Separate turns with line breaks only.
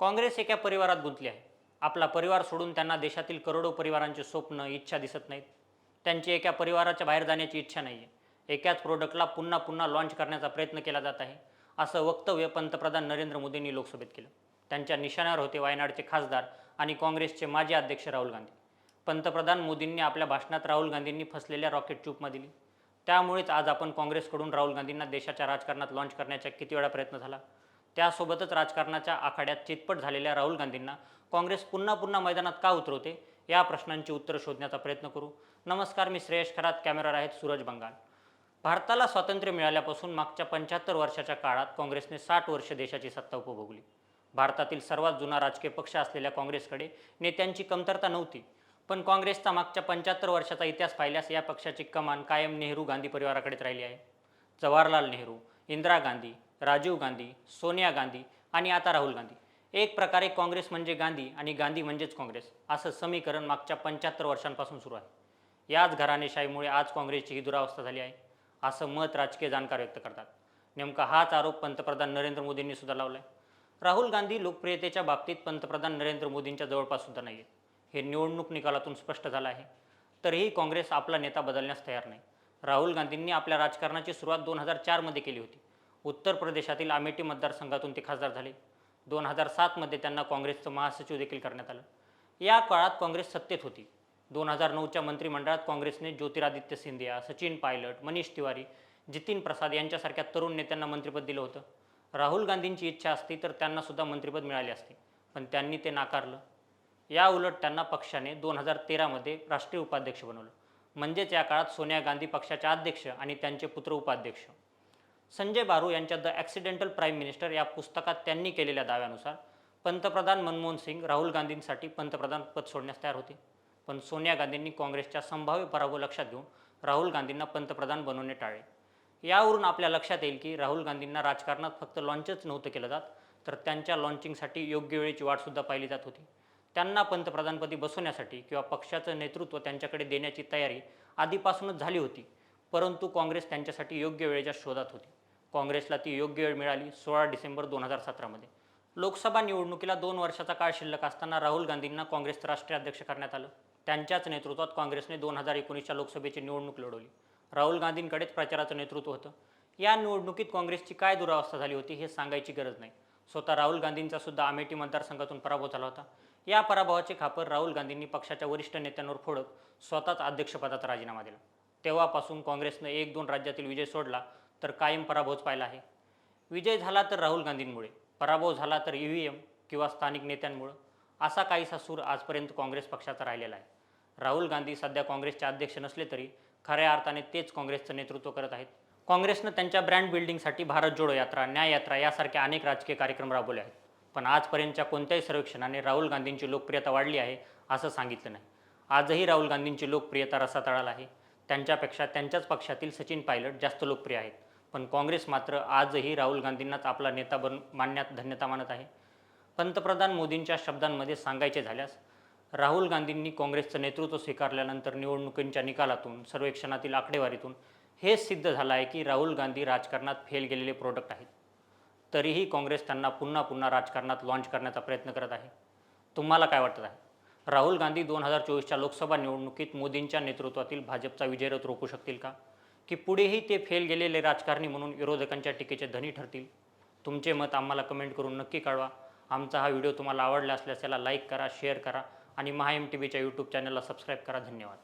काँग्रेस एका परिवारात गुंतली आहे. आपला परिवार सोडून त्यांना देशातील करोडो परिवारांचे स्वप्न इच्छा दिसत नाहीत. त्यांची एका परिवाराच्या बाहेर जाण्याची इच्छा नाही आहे एकाच प्रोडक्टला पुन्हा पुन्हा लॉन्च करण्याचा प्रयत्न केला जात आहे असं वक्तव्य पंतप्रधान नरेंद्र मोदींनी लोकसभेत केलं. त्यांच्या निशाण्यावर होते वायनाडचे खासदार आणि काँग्रेसचे माजी अध्यक्ष राहुल गांधी. पंतप्रधान मोदींनी आपल्या भाषणात राहुल गांधींनी फसलेल्या रॉकेट चूपमा दिली त्यामुळेच आज आपण काँग्रेसकडून राहुल गांधींना देशाच्या राजकारणात लॉन्च करण्याचा किती वेळा प्रयत्न झाला? त्यासोबतच राजकारणाच्या आखाड्यात चितपट झालेल्या राहुल गांधींना काँग्रेस पुन्हा पुन्हा मैदानात का उतरवते? या प्रश्नांची उत्तरं शोधण्याचा प्रयत्न करू. नमस्कार मी श्रेयश खरात कॅमेरावर आहेत सूरज बंगाल. भारताला स्वातंत्र्य मिळाल्यापासून मागच्या पंच्याहत्तर वर्षाच्या काळात काँग्रेसने साठ वर्ष देशाची सत्ता उपभोगली. भारतातील सर्वात जुना राजकीय पक्ष असलेल्या काँग्रेसकडे नेत्यांची कमतरता नव्हती. पण काँग्रेसचा मागच्या पंच्याहत्तर वर्षाचा इतिहास पाहिल्यास या पक्षाची कमान कायम नेहरू गांधी परिवाराकडेच राहिली आहे. जवाहरलाल नेहरू इंदिरा गांधी राजीव गांधी सोनिया गांधी आणि आता राहुल गांधी. एक प्रकारे काँग्रेस म्हणजे गांधी आणि गांधी म्हणजेच काँग्रेस असं समीकरण मागच्या पंच्याहत्तर वर्षांपासून सुरू आहे. याच घराणेशाहीमुळे आज काँग्रेसची ही दुरावस्था झाली आहे असं मत राजकीय जाणकार व्यक्त करतात. नेमका हाच आरोप पंतप्रधान नरेंद्र मोदींनी सुद्धा लावला आहे राहुल गांधी लोकप्रियतेच्या बाबतीत पंतप्रधान नरेंद्र मोदींच्या जवळपास सुद्धा नाही हे निवडणूक निकालातून स्पष्ट झालं आहे. तरीही काँग्रेस आपला नेता बदलण्यास तयार नाही. राहुल गांधींनी आपल्या राजकारणाची सुरुवात दोन हजार चारमध्ये केली होती. उत्तर प्रदेशातील अमेठी मतदारसंघातून ते खासदार झाले. दोन हजार सातमध्ये त्यांना काँग्रेसचं महासचिव देखील करण्यात आलं. या काळात काँग्रेस सत्तेत होती. दोन हजार नऊच्या मंत्रिमंडळात काँग्रेसने ज्योतिरादित्य सिंधिया सचिन पायलट मनीष तिवारी जितीन प्रसाद यांच्यासारख्या तरुण नेत्यांना मंत्रिपद दिलं होतं. राहुल गांधींची इच्छा असती तर त्यांना सुद्धा मंत्रिपद मिळाले असते. पण त्यांनी ते नाकारलं. या उलट त्यांना पक्षाने दोन हजार तेरामध्ये राष्ट्रीय उपाध्यक्ष बनवलं. म्हणजेच या काळात सोनिया गांधी पक्षाच्या अध्यक्ष आणि त्यांचे पुत्र उपाध्यक्ष. संजय बारू यांच्या द ॲक्सिडेंटल प्राईम मिनिस्टर या पुस्तकात त्यांनी केलेल्या दाव्यानुसार पंतप्रधान मनमोहन सिंग राहुल गांधींसाठी पंतप्रधान पद सोडण्यास तयार होते. पण सोनिया गांधींनी काँग्रेसच्या संभाव्य पराभव लक्षात घेऊन राहुल गांधींना पंतप्रधान बनवणे टाळले. यावरून आपल्या लक्षात येईल की राहुल गांधींना राजकारणात फक्त लॉन्चच नव्हतं केलं जात तर त्यांच्या लॉन्चिंगसाठी योग्य वेळेची वाटसुद्धा पाहिली जात होती. त्यांना पंतप्रधानपदी बसवण्यासाठी किंवा पक्षाचं नेतृत्व त्यांच्याकडे देण्याची तयारी आधीपासूनच झाली होती परंतु काँग्रेस त्यांच्यासाठी योग्य वेळेच्या शोधात होती. काँग्रेसला ती योग्य वेळ मिळाली सोळा डिसेंबर दोन हजार सतरामध्ये. लोकसभा निवडणुकीला दोन वर्षाचा काळ शिल्लक असताना राहुल गांधींना काँग्रेसचं राष्ट्रीय अध्यक्ष करण्यात आलं. त्यांच्याच नेतृत्वात काँग्रेसने दोन हजार एकोणीसच्या लोकसभेची निवडणूक लढवली. राहुल गांधींकडेच प्रचाराचं नेतृत्व होतं. या निवडणुकीत काँग्रेसची काय दुरावस्था झाली होती हे सांगायची गरज नाही. स्वतः राहुल गांधींचा सुद्धा अमेठी मतदारसंघातून पराभव झाला होता. या पराभवाचे खापर राहुल गांधींनी पक्षाच्या वरिष्ठ नेत्यांवर फोडत स्वतःच अध्यक्षपदाचा राजीनामा दिला. तेव्हापासून काँग्रेसनं एक दोन राज्यातील विजय सोडला. तर कायम पराभवच पाहिला आहे. विजय झाला तर राहुल गांधींमुळे पराभव झाला तर ई व्ही एम किंवा स्थानिक नेत्यांमुळं असा काहीसा सूर आजपर्यंत काँग्रेस पक्षाचा राहिलेला आहे. राहुल गांधी सध्या काँग्रेसचे अध्यक्ष नसले तरी खऱ्या अर्थाने तेच काँग्रेसचं नेतृत्व करत आहेत. काँग्रेसनं त्यांच्या ब्रँड बिल्डिंगसाठी भारत जोडो यात्रा न्याय यात्रा यासारख्या अनेक राजकीय कार्यक्रम राबवले आहेत. पण आजपर्यंतच्या कोणत्याही सर्वेक्षणाने राहुल गांधींची लोकप्रियता वाढली आहे असं सांगितलं नाही. आजही राहुल गांधींची लोकप्रियता रसातळाला आहे. त्यांच्यापेक्षा त्यांच्याच पक्षातील सचिन पायलट जास्त लोकप्रिय आहेत. पण काँग्रेस मात्र आजही राहुल गांधींनाच आपला नेता बन मानण्यात धन्यता मानत आहे. पंतप्रधान मोदींच्या शब्दांमध्ये सांगायचे झाल्यास राहुल गांधींनी काँग्रेसचं नेतृत्व स्वीकारल्यानंतर निवडणुकींच्या निकालातून सर्वेक्षणातील आकडेवारीतून हेच सिद्ध झालं आहे की राहुल गांधी राजकारणात फेल गेलेले प्रोडक्ट आहेत. तरीही काँग्रेस त्यांना पुन्हा पुन्हा राजकारणात लॉन्च करण्याचा प्रयत्न करत आहे. तुम्हाला काय वाटत आहे? राहुल गांधी दोन हजार चोवीसच्या लोकसभा निवडणुकीत मोदींच्या नेतृत्वातील भाजपचा विजयरथ रोखू शकतील का? की पुढेही ते फेल गेलेले राजकारणी म्हणून विरोधकांच्या टीकेचे धनी ठरतील. तुमचे मत आम्हाला कमेंट करून नक्की कळवा. आमचा हा व्हिडिओ तुम्हाला आवडला असल्यास याला लाईक करा शेअर करा आणि महा एम टी व्हीच्या यूट्यूब चॅनलला सबस्क्राईब करा. धन्यवाद.